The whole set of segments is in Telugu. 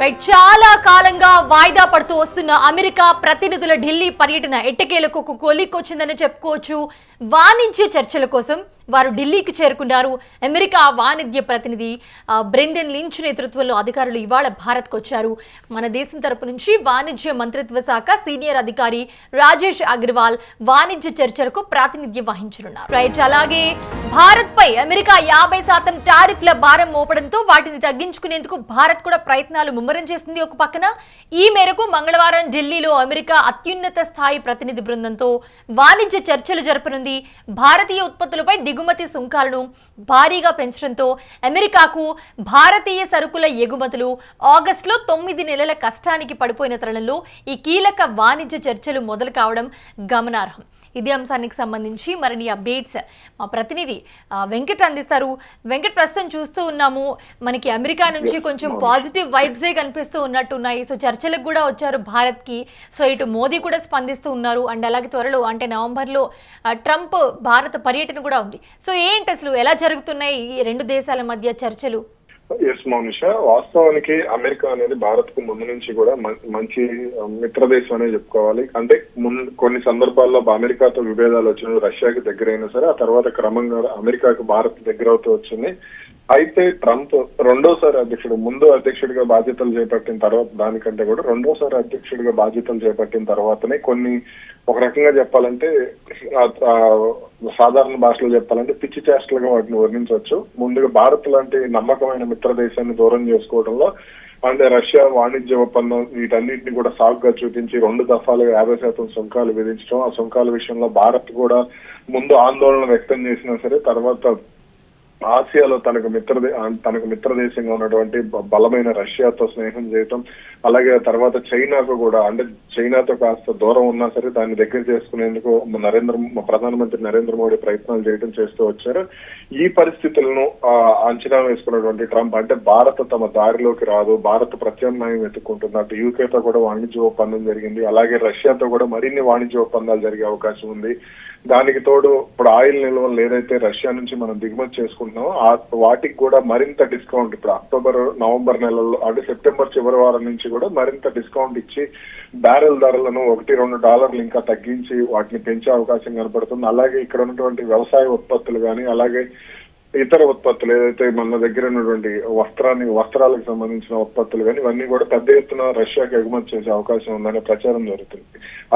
రైట్ చాలా కాలంగా వాయిదా పడుతూ వస్తున్న అమెరికా ప్రతినిధుల ఢిల్లీ పర్యటన ఎట్టకేలకు ఒక కొలిక్కొచ్చిందని చెప్పుకోవచ్చు వాణిజ్య చర్చల కోసం వారు ఢిల్లీకి చేరుకున్నారు. అమెరికా వాణిజ్య ప్రతినిధి బ్రెండెన్ లించ్ నేతృత్వంలో అధికారులు ఇవాళ భారత్కు వచ్చారు మన దేశం తరపు నుంచి వాణిజ్య మంత్రిత్వ శాఖ సీనియర్ అధికారి రాజేష్ అగర్వాల్ వాణిజ్య చర్చలకు ప్రాతినిధ్యం వహించనున్నారు. రైట్ అలాగే భారత్పై అమెరికా యాభై శాతం టారిఫ్ల భారం మోపడంతో వాటిని తగ్గించుకునేందుకు భారత్ కూడా ప్రయత్నాలు ముమ్మరం చేసింది ఒక పక్కన. ఈ మేరకు మంగళవారం ఢిల్లీలో అమెరికా అత్యున్నత స్థాయి ప్రతినిధి బృందంతో వాణిజ్య చర్చలు జరపనుంది. భారతీయ ఉత్పత్తులపై దిగుమతి సుంకాలను భారీగా పెంచడంతో అమెరికాకు భారతీయ సరుకుల ఎగుమతులు ఆగస్టులో తొమ్మిది నెలల కష్టానికి పడిపోయిన తరుణంలో ఈ కీలక వాణిజ్య చర్చలు మొదలు కావడం గమనార్హం. ఇదే అంశానికి సంబంధించి మరిన్ని అప్డేట్స్ మా ప్రతినిధి వెంకట్ అందిస్తారు. వెంకట్ ప్రస్తుతం చూస్తూ ఉన్నాము. మనకి అమెరికా నుంచి కొంచెం పాజిటివ్ వైబ్సే కనిపిస్తూ ఉన్నట్టు ఉన్నాయి సో చర్చలకు కూడా వచ్చారు భారత్కి. సో ఇటు మోదీ కూడా స్పందిస్తూ ఉన్నారు. అండ్ అలాగే త్వరలో అంటే నవంబర్లో ట్రంప్ భారత పర్యటన కూడా ఉంది. సో ఏంటి అసలు? ఎలా జరుగుతున్నాయి ఈ రెండు దేశాల మధ్య చర్చలు? ఎస్ మౌనిష వాస్తవానికి అమెరికా అనేది భారత్కు ముందు నుంచి కూడా మంచి మిత్ర దేశం అనే చెప్పుకోవాలి. అంటే ముందు కొన్ని సందర్భాల్లో అమెరికాతో విభేదాలు వచ్చిన రష్యాకి దగ్గరైనా సరే ఆ తర్వాత క్రమంగా అమెరికాకు భారత్ దగ్గర అవుతూ వచ్చింది. అయితే ట్రంప్ రెండోసారి అధ్యక్షుడు ముందు అధ్యక్షుడిగా బాధ్యతలు చేపట్టిన తర్వాత దానికంటే కూడా రెండోసారి అధ్యక్షుడిగా బాధ్యతలు చేపట్టిన తర్వాతనే కొన్ని ఒక రకంగా చెప్పాలంటే ఆ- సాధారణ భాషలో చెప్పాలంటే పిచ్చి చేష్టలుగా వాటిని వర్ణించవచ్చు. ముందుగా భారత్ లాంటి నమ్మకమైన మిత్ర దేశాన్ని దూరం చేసుకోవడంలో అంటే రష్యా వాణిజ్య ఒప్పందం వీటన్నిటిని కూడా సాగుగా చూపించి రెండు దఫాలుగా యాభై శాతం సుంకాలు విధించడం ఆ సుంకాల విషయంలో భారత్ కూడా ముందు ఆందోళన వ్యక్తం చేసినా సరే తర్వాత ఆసియాలో తనకు మిత్ర తనకు మిత్ర దేశంగా ఉన్నటువంటి బలమైన రష్యాతో స్నేహం చేయటం అలాగే తర్వాత చైనాకు కూడా అంటే చైనాతో కాస్త దూరం ఉన్నా సరే దాన్ని దగ్గర చేసుకునేందుకు నరేంద్ర ప్రధానమంత్రి నరేంద్ర మోడీ ప్రయత్నాలు చేయడం చేస్తూ వచ్చారు. ఈ పరిస్థితులను అంచనా వేసుకున్నటువంటి ట్రంప్ అంటే భారత్ తమ దారిలోకి రాదు భారత్ ప్రత్యామ్నాయం వెతుక్కుంటుంది అటు యూకేతో కూడా వాణిజ్య ఒప్పందం జరిగింది అలాగే రష్యాతో కూడా మరిన్ని వాణిజ్య ఒప్పందాలు జరిగే అవకాశం ఉంది. దానికి తోడు ఇప్పుడు ఆయిల్ నిల్వలు ఏదైతే రష్యా నుంచి మనం దిగుమతి చేసుకుంటున్నామో ఆ వాటికి కూడా మరింత డిస్కౌంట్ ఇప్పుడు అక్టోబర్ నవంబర్ నెలలో అంటే సెప్టెంబర్ చివరి వారం నుంచి కూడా మరింత డిస్కౌంట్ ఇచ్చి బ్యారెల్ ధరలను ఒకటి రెండు డాలర్లు ఇంకా తగ్గించి వాటిని పెంచే అవకాశం కనపడుతుంది. అలాగే ఇక్కడ ఉన్నటువంటి వ్యవసాయ ఉత్పత్తులు కానీ అలాగే ఇతర ఉత్పత్తులు ఏదైతే మన దగ్గర ఉన్నటువంటి వస్త్రాన్ని వస్త్రాలకు సంబంధించిన ఉత్పత్తులు కానీ ఇవన్నీ కూడా పెద్ద ఎత్తున రష్యాకి ఎగుమతి చేసే అవకాశం ఉందనే ప్రచారం జరుగుతుంది.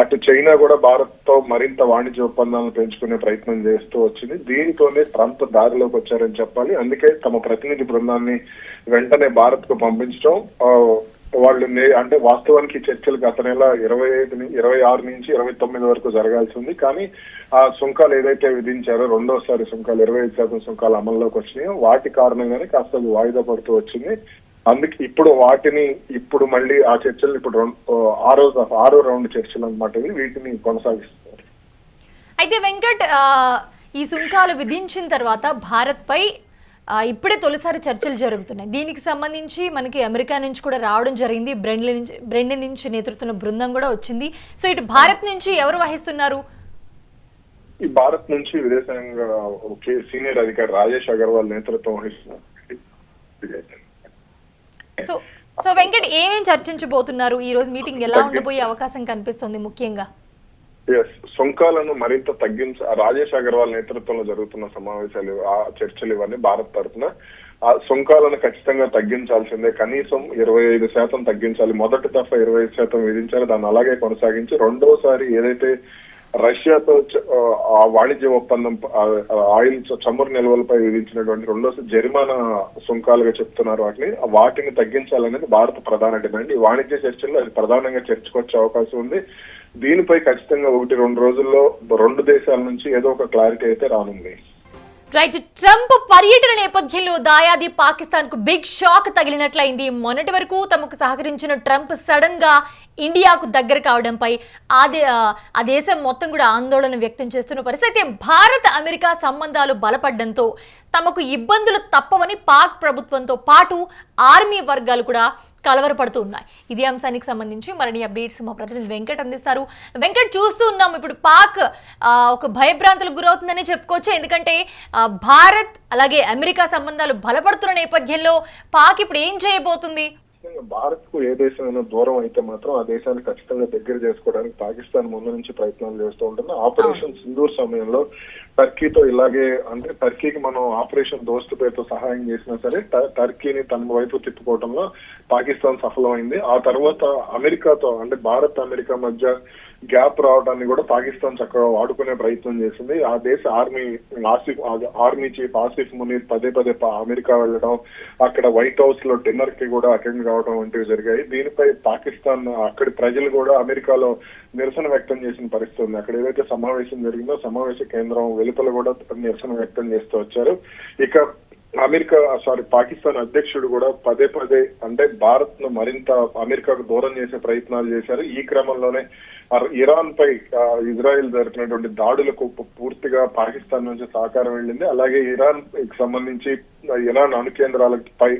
అటు చైనా కూడా భారత్తో మరింత వాణిజ్య ఒప్పందాలను పెంచుకునే ప్రయత్నం చేస్తూ వచ్చింది. దీనితోనే ట్రంప్ దారిలోకి వచ్చారని చెప్పాలి. అందుకే తమ ప్రతినిధి బృందాన్ని వెంటనే భారత్కు పంపించడం వాళ్ళు అంటే వాస్తవానికి చర్చలు గత నెల ఇరవై ఐదు ఇరవై ఆరు నుంచి ఇరవై తొమ్మిది వరకు జరగాల్సి ఉంది. కానీ ఆ సుంకాలు ఏదైతే విధించారో రెండోసారి సుంకాలు ఇరవై ఐదు శాతం సుంకాలు అమల్లోకి వచ్చినాయో వాటి కారణంగానే కాస్త వాయిదా పడుతూ వచ్చింది. అందుకే ఇప్పుడు వాటిని ఇప్పుడు మళ్ళీ ఆ చర్చలు ఇప్పుడు రెండు- ఆరో ఆరో రౌండ్ చర్చలు అనమాట వీటిని కొనసాగిస్తున్నారు. అయితే వెంకట్ ఈ సుంకాలు విధించిన తర్వాత భారత్ పై ఇప్పుడే తొలిసారి చర్చలు జరుగుతున్నాయి. దీనికి సంబంధించి మనకి అమెరికా నుంచి కూడా రావడం జరిగింది. బ్రెండ్ల నుంచి బ్రెండ్ నుంచి నేతృత్వంలో బృందం కూడా వచ్చింది. సో ఇటు భారత్ నుంచి ఎవరు వహిస్తున్నారు? ఈ భారత్ నుంచి విదేశాంగ సీనియర్ అధికారి రాజేష్ అగర్వాల్ నేతృత్వం వహిస్తున్నారు. సో సో వెంకట్ ఏమేం చర్చించబోతున్నారు? ఈ రోజు మీటింగ్ ఎలా ఉండబోయే అవకాశం కనిపిస్తుంది ముఖ్యంగా? ఎస్ సుంకాలను మరింత తగ్గించ రాజేష్ అగర్వాల్ నేతృత్వంలో జరుగుతున్న సమావేశాలు ఆ చర్చలు ఇవన్నీ భారత్ తరఫున ఆ సుంకాలను ఖచ్చితంగా తగ్గించాల్సిందే. కనీసం ఇరవై ఐదు శాతం తగ్గించాలి. మొదటి దఫా ఇరవై ఐదు శాతం విధించాలి. దాన్ని అలాగే కొనసాగించి రెండోసారి ఏదైతే రష్యాతో ఆ వాణిజ్య ఒప్పందం ఆయిల్ చమురు నిల్వలపై విధించినటువంటి రెండో జరిమానా సుంకాలుగా చెప్తున్నారు వాటిని. వాటిని తగ్గించాలనేది భారత ప్రధాన డిమాండ్. ఈ వాణిజ్య చర్చల్లో అది ప్రధానంగా చర్చకొచ్చే అవకాశం ఉంది. దీనిపై ఖచ్చితంగా ఒకటి రెండు రోజుల్లో రెండు దేశాల నుంచి ఏదో ఒక క్లారిటీ అయితే రానుంది. రైట్. ట్రంప్ పర్యటన నేపథ్యంలో దాయాది పాకిస్తాన్కు బిగ్ షాక్ తగిలినట్లయింది. మొన్నటి వరకు తమకు సహకరించిన ట్రంప్ సడన్గా ఇండియాకు దగ్గర కావడంపై ఆ ఆ దేశం మొత్తం కూడా ఆందోళన వ్యక్తం చేస్తున్న పరిస్థితి. భారత్ అమెరికా సంబంధాలు బలపడడంతో తమకు ఇబ్బందులు తప్పవని పాక్ ప్రభుత్వంతో పాటు ఆర్మీ వర్గాలు కూడా కలవరపడుతూ ఉన్నాయి. ఇదే అంశానికి సంబంధించి మరిన్ని అప్డేట్స్ మా ప్రతినిధి వెంకట్ అందిస్తారు. వెంకట్ చూస్తూ ఉన్నాం. ఇప్పుడు పాక్ ఒక భయభ్రాంతులకు గురవుతుందని చెప్పుకోవచ్చు? ఎందుకంటే భారత్ అలాగే అమెరికా సంబంధాలు బలపడుతున్న నేపథ్యంలో పాక్ ఇప్పుడు ఏం చేయబోతుంది? ఖచ్చితంగా భారత్కు ఏ దేశమైనా దూరం అయితే మాత్రం ఆ దేశాన్ని ఖచ్చితంగా దగ్గర చేసుకోవడానికి పాకిస్తాన్ ముందు నుంచి ప్రయత్నాలు చేస్తూ ఉంటుంది. ఆపరేషన్ సింధూర్ సమయంలో టర్కీతో ఇలాగే అంటే టర్కీకి మనం ఆపరేషన్ దోస్తు పేరుతో సహాయం చేసినా సరే టర్కీని తన వైపు తిప్పుకోవడంలో పాకిస్తాన్ సఫలమైంది. ఆ తర్వాత అమెరికాతో అంటే భారత్ అమెరికా మధ్య గ్యాప్ రావడాన్ని కూడా పాకిస్తాన్ చక్కగా వాడుకునే ప్రయత్నం చేసింది. ఆ దేశ army Asif army chief Asif Munir పదే పదే పా- అమెరికా వెళ్ళడం అక్కడ వైట్ హౌస్లో డిన్నర్కి కూడా అటెండ్ కావడం వంటివి జరిగాయి. దీనిపై పాకిస్తాన్ అక్కడి ప్రజలు కూడా అమెరికాలో నిరసన వ్యక్తం చేసిన పరిస్థితి ఉంది అక్కడ ఏదైతే సమావేశం జరిగిందో సమావేశ కేంద్రం వెలుపల కూడా నిరసన వ్యక్తం చేస్తూ వచ్చారు. ఇక అమెరికా సారీ పాకిస్తాన్ అధ్యక్షుడు కూడా పదే పదే అంటే భారత్ను మరింత అమెరికాకు దూరం చేసే ప్రయత్నాలు చేశారు. ఈ క్రమంలోనే ఇరాన్ పై ఇజ్రాయెల్ జరిపినటువంటి దాడులకు పూర్తిగా పాకిస్తాన్ నుంచి సహకారం వెళ్ళింది. అలాగే ఇరాన్ సంబంధించి ఇరాన్ అణు కేంద్రాలపై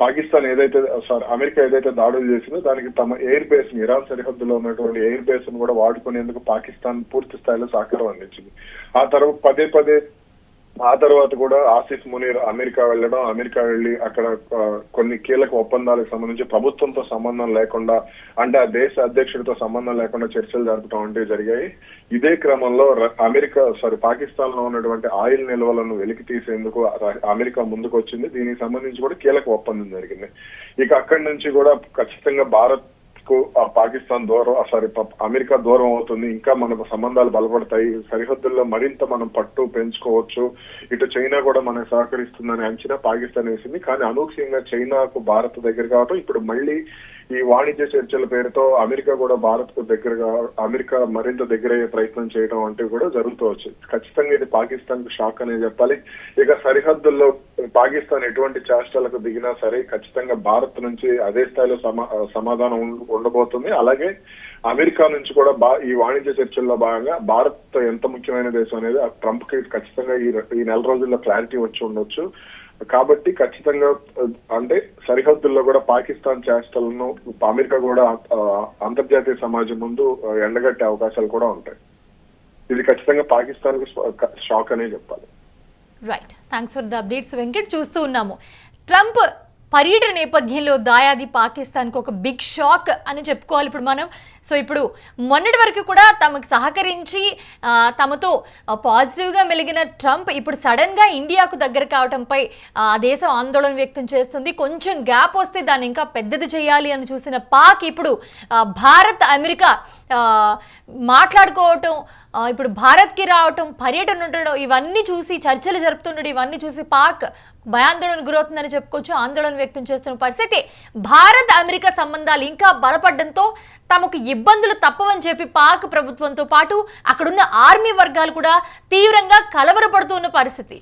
పాకిస్తాన్ ఏదైతే సారీ అమెరికా ఏదైతే దాడులు చేసిందో దానికి తమ ఎయిర్ బేస్ని ఇరాన్ సరిహద్దులో ఉన్నటువంటి ఎయిర్ బేస్ను కూడా వాడుకునేందుకు పాకిస్తాన్ పూర్తి స్థాయిలో సహకారం అందించింది. ఆ తర్వాత పదే పదే ఆ తర్వాత కూడా ఆసిఫ్ మునీర్ అమెరికా వెళ్ళడం అమెరికా వెళ్ళి అక్కడ కొన్ని కీలక ఒప్పందాలకు సంబంధించి ప్రభుత్వంతో సంబంధం లేకుండా అంటే ఆ దేశ అధ్యక్షుడితో సంబంధం లేకుండా చర్చలు జరపడం వంటివి జరిగాయి. ఇదే క్రమంలో అమెరికా సారీ పాకిస్తాన్లో ఉన్నటువంటి ఆయిల్ నిల్వలను వెలికి తీసేందుకు అమెరికా ముందుకు వచ్చింది దీనికి సంబంధించి కూడా కీలక ఒప్పందం జరిగింది. ఇక అక్కడి నుంచి కూడా ఖచ్చితంగా భారత్ కు ఆ పాకిస్తాన్ దూరం సారీ అమెరికా దూరం అవుతుంది. ఇంకా మన సంబంధాలు బలపడతాయి. సరిహద్దుల్లో మరింత మనం పట్టు పెంచుకోవచ్చు. ఇటు చైనా కూడా మనకు సహకరిస్తుందని అంచనా పాకిస్తాన్ వేసింది. కానీ అనూహ్యంగా చైనాకు భారత్ దగ్గర కావటం ఇప్పుడు మళ్ళీ ఈ వాణిజ్య చర్చల పేరుతో అమెరికా కూడా భారత్కు దగ్గరగా అమెరికా మరింత దగ్గరయ్యే ప్రయత్నం చేయడం వంటివి కూడా జరుగుతూ వచ్చింది ఖచ్చితంగా ఇది పాకిస్తాన్కు షాక్ అనే చెప్పాలి. ఇక సరిహద్దుల్లో పాకిస్తాన్ ఎటువంటి చేష్టలకు దిగినా సరే ఖచ్చితంగా భారత్ నుంచి అదే స్థాయిలో సమా సమాధానం ఉండబోతుంది. అలాగే అమెరికా నుంచి కూడా బా ఈ వాణిజ్య చర్చల్లో భాగంగా భారత్ ఎంత ముఖ్యమైన దేశం అనేది ఆ ట్రంప్కి ఖచ్చితంగా ఈ నెల రోజుల్లో క్లారిటీ వచ్చి ఉండొచ్చు. కాబట్టి ఖచ్చితంగా అంటే సరిహద్దుల్లో కూడా పాకిస్తాన్ చేష్టలను అమెరికా కూడా అంతర్జాతీయ సమాజం ముందు ఎండగట్టే అవకాశాలు కూడా ఉంటాయి. ఇది ఖచ్చితంగా పాకిస్తాన్కు షాక్ అనే చెప్పాలి. Right thanks for the updates Venkat చూస్తూ ఉన్నాము. ట్రంప్ పర్యటన నేపథ్యంలో దాయాది పాకిస్తాన్కు ఒక బిగ్ షాక్ అని చెప్పుకోవాలి ఇప్పుడు మనం. సో ఇప్పుడు మొన్నటి వరకు కూడా తమకు సహకరించి తమతో పాజిటివ్గా మెలిగిన ట్రంప్ ఇప్పుడు సడన్గా ఇండియాకు దగ్గర కావడంపై ఆ దేశం ఆందోళన వ్యక్తం చేస్తుంది. కొంచెం గ్యాప్ వస్తే దాన్ని ఇంకా పెద్దది చేయాలి అని చూసిన పాక్ ఇప్పుడు భారత్ అమెరికా మాట్లాడుకోవటం ఇప్పుడు భారత్కి రావటం పర్యటన ఉండడం ఇవన్నీ చూసి చర్చలు జరుపుతుండడం ఇవన్నీ చూసి పాక్ భయాందోళన గురవుతుందని చెప్పుకోవచ్చు ఆందోళన వ్యక్తం చేస్తున్న పరిస్థితి. భారత్ అమెరికా సంబంధాలు ఇంకా బలపడడంతో తమకు ఇబ్బందులు తప్పవని చెప్పి పాక్ ప్రభుత్వంతో పాటు అక్కడున్న ఆర్మీ వర్గాలు కూడా తీవ్రంగా కలవరపడుతున్న పరిస్థితి.